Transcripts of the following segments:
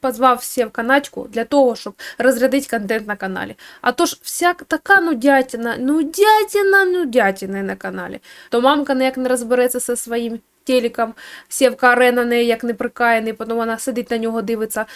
позвав Сєвка Надьку для того, щоб розрядити контент на каналі. А то ж вся така нудятина, нудятина, нудятина на каналі. То мамка ніяк не розбереться зі своїм телеком, Сєвка Арена неяк не прикаяний, потім вона сидить на нього, дивиться,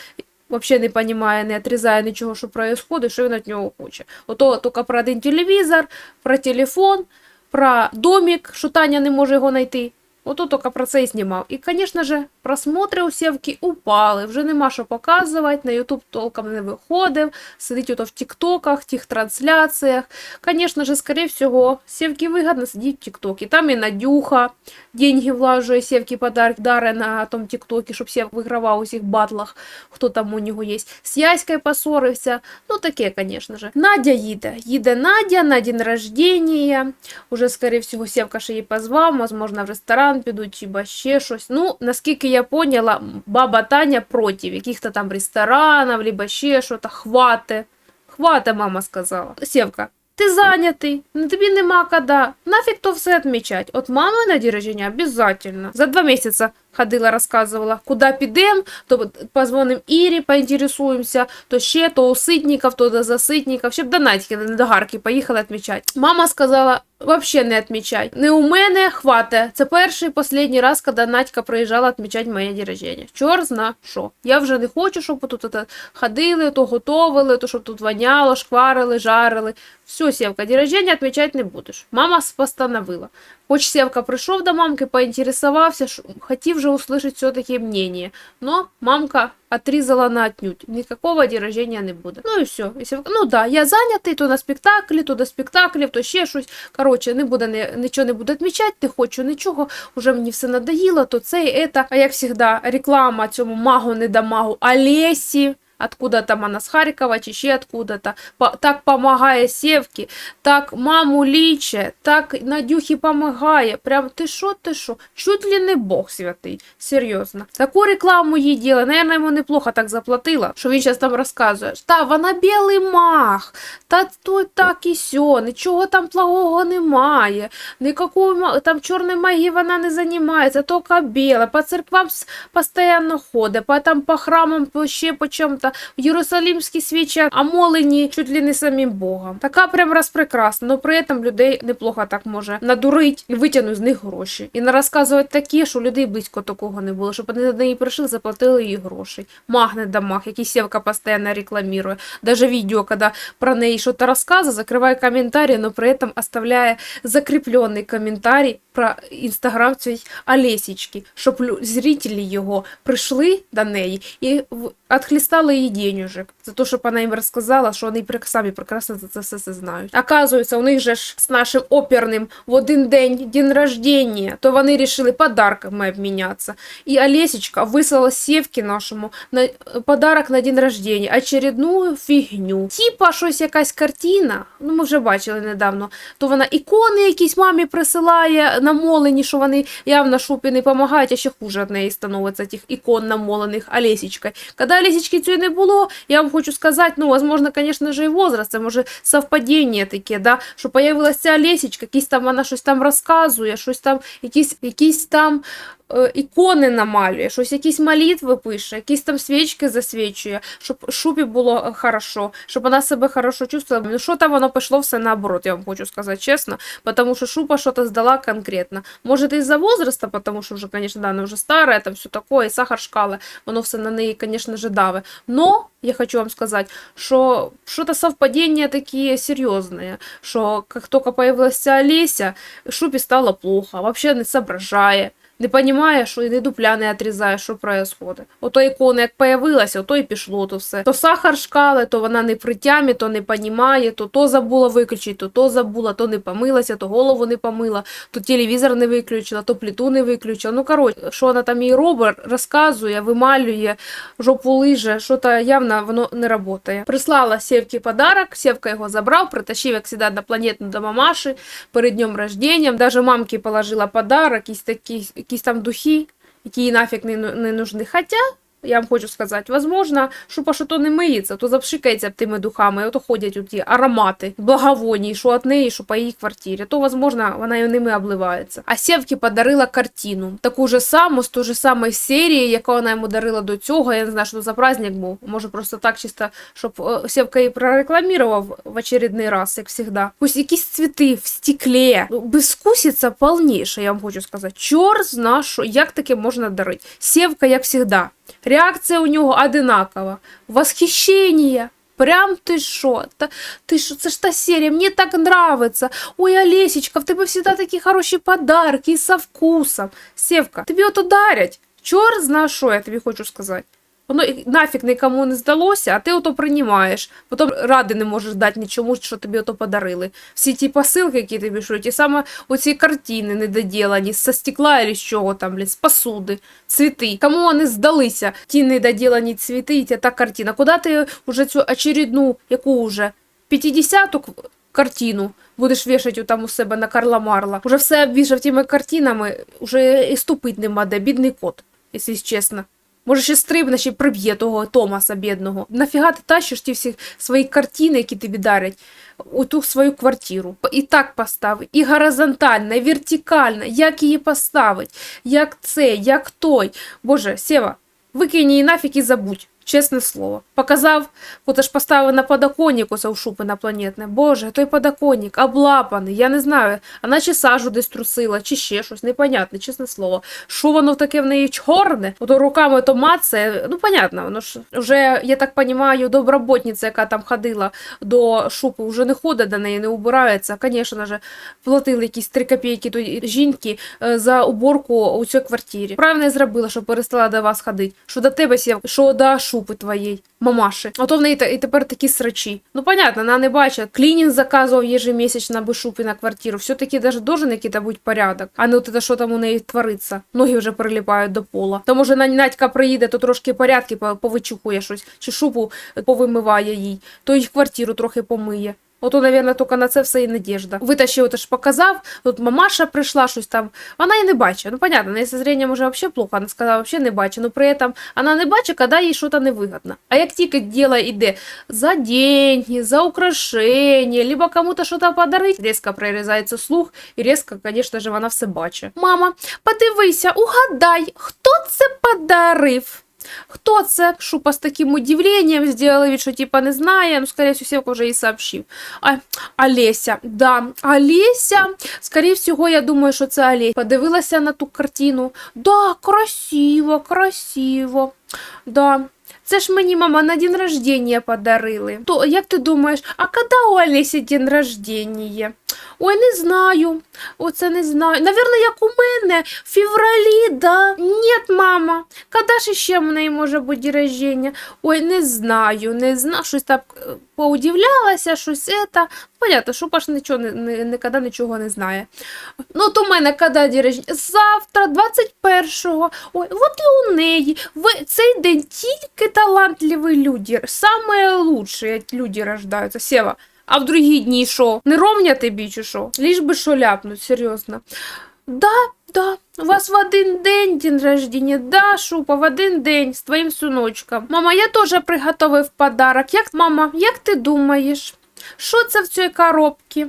взагалі не розуміє, не отрізає нічого, що відбувається, що він від нього хоче. Ото тільки про один телевізор, про телефон, про домик, що Таня не може його знайти. Ото тільки про це і знімав. І, звісно ж, просмотри у Сєвки упали. Вже нема що показувати, на Ютуб толком не виходив, сидить ото в Тіктоках, тих трансляціях. Звісно ж, скоріше всього, Сєвки вигідно сидіть в Тіктокі. Там і Надюха деньги влажує, Сєвки подарок даре на тому Тіктокі, щоб Сєв вигравав у всіх батлах, хто там у нього є. З Яською поссорився. Ну, таке, звісно ж. Надя їде. Їде Надя на день рождения. Уже, скоріше всього, Сєвка ще її позвав, можливо, в ресторан підуть, чи ще щось. Ну, наскільки я поняла, баба Таня проти яких-то там ресторанів, либо ще щось, хвати. Хвати, мама сказала. Сєвка, ти зайнятий, ну, тобі нема кода. Нафіг то все відмічати. От мами на день рождения обязательно. За два місяці ходила, розказувала, куди підемо, то позвоним Ірі, поінтересуємося, то ще, то у Ситників, то до Заситників, щоб до Надьки, до Гарки поїхали відмічати. Мама сказала, вообще не відмічай. Не у мене хвате. Це перший і останній раз, коли Надька приїжджала відмічати моє день рождения. Чор зна що. Я вже не хочу, щоб тут это ходили, то готовили, то щоб тут воняло, шкварили, жарили. Все, Сєвка, день рождения відмічати не будеш. Мама постановила. Хоч Сєвка прийшов до мамки, поінтересувався, що- хотів же услышать все-таки мнение. Но мамка отрізала на отнюдь. Никакого день не буде. Ну і все. І Сєвка, ну да, я зайнятий, то на спектаклі, то до спектаклів, то ще щось. Коротше, не буде, не, нічого не буде відмічати, не хочу нічого, уже мені все надоїло, то це і це. А як завжди, реклама цьому магу не да магу Олесі. Откуда там вона з Харкова чи ще откуда-то. По- так помагає Сєвки, так маму ліче, так Надюхі помагає. Прям ти що, ти що? Чуть ли не Бог святий. Серйозно. Таку рекламу їй діла. Наверное, йому неплохо так заплатила, що він зараз там розказує. Та вона білий маг, та то так і сьо, нічого там благого немає. Никакої там чорної магії вона не займається, тільки біла. По церквам с- постійно ходить, по, там, по храмам ще по чому-то. В Єрусалимські свічі омолені чуть ли не самим Богом. Така прям розпрекрасна, але при цьому людей неплохо так може надурить і витягнути з них гроші. І не розказувати таке, що людей близько такого не було, щоб вони до неї прийшли, заплатили їй грошей. Маг не да маг, який Сєвка постійно рекламує. Даже відео, коли про неї щось розказує, закриває коментарі, але при цьому оставляє закріплений коментарій про інстаграм цієї Олесічки, щоб зрителі його прийшли до неї і відхлістали їй денежок за те, щоб вона їм розказала, що вони самі прекрасно за це все, знають. Оказується, у них же ж з нашим оперним в один день день рождения, то вони вирішили подарками обмінятися. І Олесечка вислала Сєвки нашому на подарок на день рождения, очередну фігню. Типа щось якась картина, ну ми вже бачили недавно, то вона ікони якісь мамі присилає намолені, що вони явно шупі не допомагають, а ще хуже від неї становиться тих ікон намолених Олесічкою. Коли Олесічки цієї не було, я вам хочу сказати, ну, возможно, конечно же, і возраст, це може совпадіння таке, да, що появилася ця Олесічка, якісь там вона щось там розказує, щось там, якісь, якісь там е, ікони намалює, щось якісь молитви пише, якісь там свічки засвічує, щоб шупі було е, хорошо, щоб вона себе хорошо чувствувала. Ну, що там воно пішло все наоборот, я вам хочу сказати чесно, потому що шупа що-то здала конкретно. Може, из-за возраста, потому что уже, конечно, да, она уже старая, там все такое, и сахар шкалы, воно все на неї, конечно же, даве. Но я хочу вам сказать, что что-то совпадения такие серьезные, что как только появилась Олеся, Шупе стало плохо, вообще не соображає. Не понімає, що і не дупля не отрізає, що происходит. Ото ікона як появилася, ото і пішло то все. То сахар шкали, то вона не при тямі, то не понімає, то то забула виключити, то то забула, то не помилася, то голову не помила, то телевізор не виключила, то плиту не виключила. Ну, коротше, що вона там їй робить, розказує, вималює, жопу лиже, що то явно воно не працює. Прислала Сєвки подарок, Сєвка його забрав, притащив, як завжди, на планету до мамаші перед днем рождения. Даже мамки положила подарок, якісь такі, якісь там духи, які їй нафіг не, не нужны. Хотя я вам хочу сказати, возможно, що то не миється, то запшикається тими духами, ото ходять ті аромати, благовоні, що від неї, що по її квартирі, то, возможно, вона і ними обливається. А Сєвки подарила картину, таку же саму, з тої ж самої серії, яку вона йому дарила до цього, я не знаю, що за праздник був, може просто так чисто, щоб е, Сєвка її прорекламував в очередний раз, як завжди. Ось якісь цвіти в стеклі, Ну, безвкусиця повніша, я вам хочу сказати. Чор зна, як таке можна дарити. Сєвка, як завжди. Реакція у нього одинакова. Восхищення. Прям ти що? Та, ти що? Це ж та серія, мені так нравиться. Ой, Олесечка, в тебе завжди такі хороші подарки і со вкусом. Севка, тобі от ударять. Чорт зна що, я тобі хочу сказати. Воно нафіг нікому не здалося, а ти ото приймаєш. Потім ради не можеш дати нічому, що тобі ото подарили. Всі ті посилки, які тобі шлють, і саме оці картини недоділані, з стекла і з чого там, блін, з посуди, цвіти. Кому вони здалися, ті недоділані цвіти і та картина. Куди ти вже цю очередну, яку вже 50-ту картину будеш вішати там у себе на Карла Марла? Уже все обвішав тими картинами, уже і ступить нема де, бідний кот, якщо чесно. Може, ще стрибне, ще приб'є того Томаса бідного. Нафіга ти тащиш ті всі свої картини, які тобі дарять, у ту свою квартиру. І так поставить, і горизонтально, і вертикально, як її поставить, як це, як той. Боже, Сєва, викинь її нафіг і забудь. Чесне слово. Показав, от ж поставив на подоконник оце у шупи інопланетне. Боже, той подоконник облапаний, я не знаю, а наче сажу десь трусила, чи ще щось, непонятне, чесне слово. Що воно таке в неї чорне? Ото руками то мацає, ну понятно, воно ж вже, я так розумію, доброботниця, яка там ходила до шупи, вже не ходить до неї, не убирається. Звісно ж, платили якісь 3 копійки той жінки е, за уборку у цій квартирі. Правильно я зробила, що перестала до вас ходити. Що до тебе сів, що до шупи твоєї, мамаші. Ото в неї і тепер такі срачі. Ну, понятно, вона не бачить. Клінінг заказував ежемісячно би шупи на квартиру. Все-таки даже должен який-то порядок, а не от це, що там у неї твориться. Ноги вже приліпають до пола. То може на Надька приїде, то трошки порядки по- повичухує щось, чи шупу повимиває їй, то й квартиру трохи помиє. Ото, навірно, тільки на це все і надіжда. Витащив, ото ж показав, тут мамаша прийшла, щось там. Вона і не бачить. Ну, понятно, на зрення може взагалі плохо, вона сказала, взагалі не бачить. Ну, при этом вона не бачить, коли їй щось невигодно. А як тільки діло йде за деньги, за украшення, либо кому-то щось подарить, різко прорізається слух, і різко, звісно ж, вона все бачить. Мама, подивися, угадай, хто це подарив? Хто це? Шупа з таким удивленням зробила від, що типа не знає, ну, скоріше всього, вже і сообщив. А, Олеся, да, Олеся, скоріше всього, я думаю, що це Олеся. Подивилася на ту картину. Да, красиво, красиво. Да. Це ж мені мама на день рождения подарили. То як ти думаєш, а коли у Олесі день рождения? Ой, не знаю. Оце не знаю. Навірно, як у мене в февралі, да. Ні, мама. Коли ж ще в неї може бути день рождения? Ой, не знаю, не знаю. Щось так е, поудивлялася, щось это. Понятно, що Паш нічого ніколи нічого не знає. Ну, то в мене коли день рождения? Завтра, 21-го. Ой, от і у неї. В цей день тільки талантливі люди, самые лучшие люди рождаються. Сєва, а в другі дні що? Не ровня тобі чи що? Ліж би що ляпнуть, серйозно. Да, да, у вас в один день день рождения, да, Шупа, в один день з твоїм синочком. Мама, я теж приготовив подарок. Як, мама, як ти думаєш? Що це в цій коробці?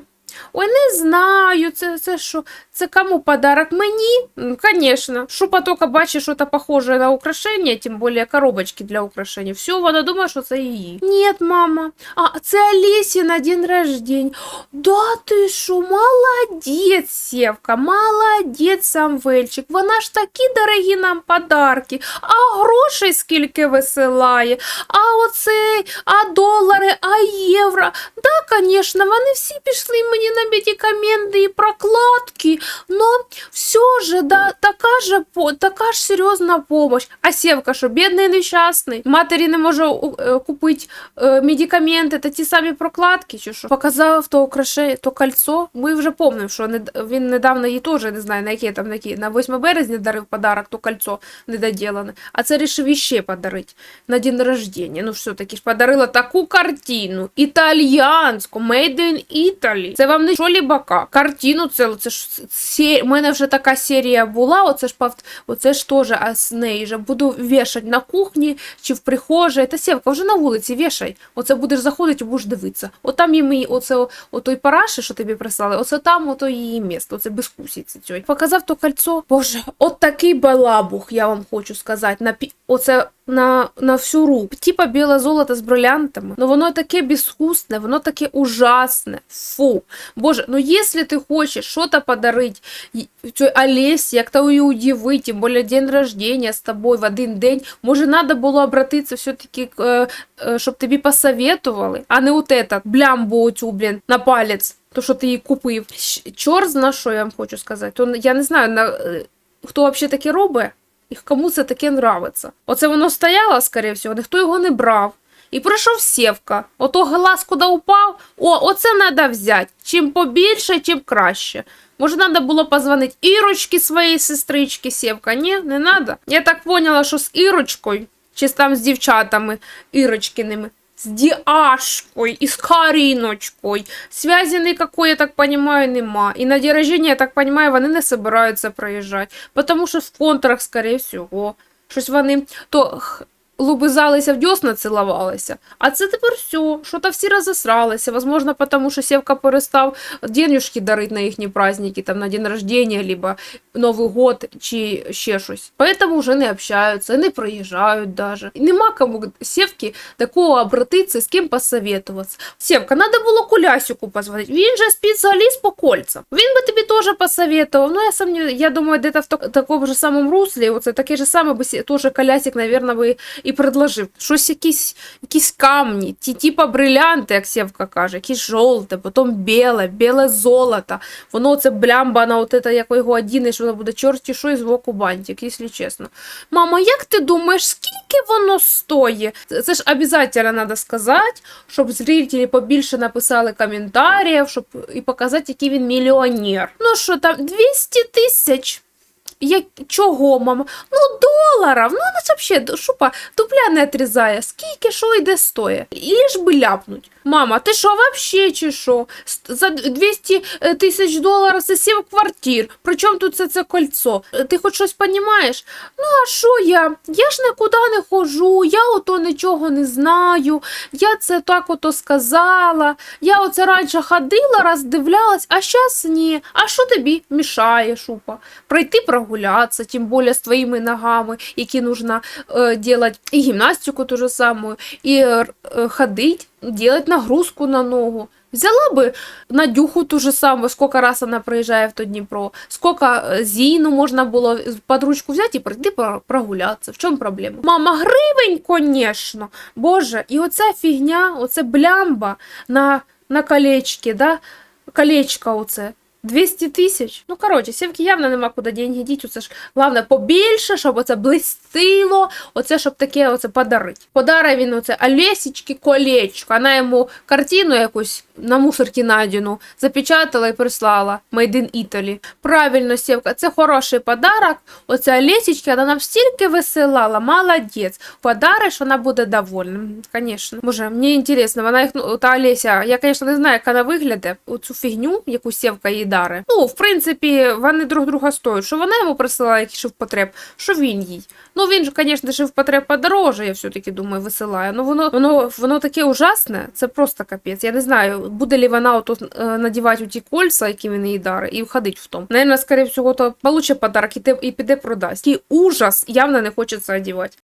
Ой, не знаю, це, це що? Це кому подарок? Мені? М, Конечно. Шупа тільки бачить щось похоже на украшення, тим більше коробочки для украшення. Все, вона думає, що це її. Ні, мама. А, це Олесі на день рождения. Да ти що, молодець, Сєвка, молодець, Самвельчик. Вона ж такі дорогі нам подарки. А грошей скільки висилає. А оцей, а долари, а євро. Да, конечно, вони всі пішли мені на медикаменти і прокладки. Но все же, да, така же, така ж серйозна помощь. А Сєвка, що бідний нещасний, матері не може е, купити е, медикаменти та ті самі прокладки, чи що. Показав то украшення, то кольцо. Ми вже пам'ятаємо, що він недавно їй теж, не знаю, на яке там, на, які, на 8 березня дарив подарок, то кольцо недоділене. А це рішив іще подарити на день рождения. Ну все-таки ж подарила таку картину, італьянську, made in Italy. Це вам не лібака. Картину це, це, ж- сі... У мене вже така серія була, оце ж пав... оце ж теж з неї же буду вішати на кухні чи в прихожій. Та Сєвка, вже на вулиці вішай. Оце будеш заходити і будеш дивитися. От там є мій оце, отой параші, що тобі прислали, оце там ото її місто, оце без кусіці цьої. Показав то кольцо. Боже, от такий балабух, я вам хочу сказати. На пі... Оце на, на всю руку. Типа біле золото з брилянтами. Ну воно таке безвкусне, воно таке ужасне. Фу. Боже, ну якщо ти хочеш щось подарити й- цій Олесі, як то її удивити, тим більше день рождения з тобою в один день, може, треба було обратитися все-таки, е, е, щоб тобі посоветували, а не от этот блямбу оцю, блін, на палець. То, що ти її купив. Щ- Чорт зна, що я вам хочу сказати. То я не знаю, на, е, хто взагалі таке робить, І кому це таке нравиться. Оце воно стояло, скоріше всього, ніхто його не брав. І пройшов сівка. Ото глаз куди упав, о, оце треба взяти. Чим побільше, тим краще. Може, треба було позвонити Ірочці своїй сестричці Сєвка? Ні, не треба. Я так поняла, що з Ірочкою, чи там з дівчатами Ірочкиними, з Диашкой и з Кариночкой. Связи ніякої, я так понимаю, нема. І на день рождения, я так понимаю, вони не собираються приїжджати. Потому що в контрах, скорее всього. Щось вони то лубизалися в дьосна цілувалися. А це тепер все. Що то всі розосралися. Возможно, тому що Сєвка перестав денюжки дарити на їхні праздники, там на день рождения, либо Новий год, чи ще щось. Поэтому вже не общаються, не приїжджають даже. І нема кому Сєвки такого обратитися, з ким посоветуватися. Сєвка, надо було Кулясику позвонити. Він же спеціаліст по кольцам. Він би тобі теж посоветував. Ну, я сам я думаю, где-то в так- такому ж самому руслі, оце таке ж саме би теж Колясик, наверное, би і предложив. Щось якісь, якісь камні, ті, типа брилянти, як Сєвка каже, якісь жовте, потім біле, біле золото. Воно це блямба на от це, як його одінеш, воно буде чорті що і звуку бантик, якщо чесно. Мама, як ти думаєш, скільки воно стоїть? Це ж обов'язково треба сказати, щоб зрителі побільше написали коментарів, щоб і показати, який він мільйонер. Ну що там, 200 тисяч? Як чого, мама? Ну, доларів. Ну, вона взагалі, шупа, дупля не отрізає. Скільки що йде? І лиш би ляпнуть. Мама, ти що, вообще чи що? За 200 е, тисяч доларів це сім квартир. Причому тут це, це кольцо? Е, Ти хоч щось розумієш? Ну, а що я? Я ж нікуди не ходжу, я ото нічого не знаю. Я це так ото сказала. Я оце раніше ходила, роздивлялась, а зараз ні. А що тобі мішає, шупа? Пройти прогулятися, тим більше з твоїми ногами, які нужно е, делать, і гімнастику ту же саму, і е, е, ходить, делать нагрузку на ногу. Взяла би Надюху ту же саму, сколько раз вона приїжджає в то Дніпро, сколько Зіну можна було під ручку взяти і прийти про- прогулятися. В чому проблема? Мама, гривень, конечно. Боже, і оця фігня, оце блямба на, на колечки, да? колечко оце. 200 тисяч. Ну, коротше, сімки явно нема куди деньги діти. Оце ж головне побільше, щоб оце блистило, оце щоб таке оце подарити. Подарив він оце Олесічки колечко. Вона йому картину якусь на мусорці Надіну запечатала і прислала. Made in Italy. Правильно, Сєвка, це хороший подарок. Оця Олесічки, вона нам стільки висилала. Молодець. Подариш, вона буде довольна. Звісно. Боже, мені інтересно, вона їх, ну, та Олеся, я, звісно, не знаю, як вона виглядає. Оцю фігню, яку Сєвка їй дарить. Ну, в принципі, вони друг друга стоять. Що вона йому присилає якийсь шивпотреб, що він їй. Ну, він же, звісно, шивпотреб подороже, я все-таки думаю, висилає. Ну, воно, воно, воно таке ужасне, це просто капець. Я не знаю, буде ли вона ото, е, надівати ті кольца, які він їй дарить, і ходить в тому. Наверное, скоріше всього, то получить подарок і, те, і піде продасть. Такий ужас явно не хочеться одівати.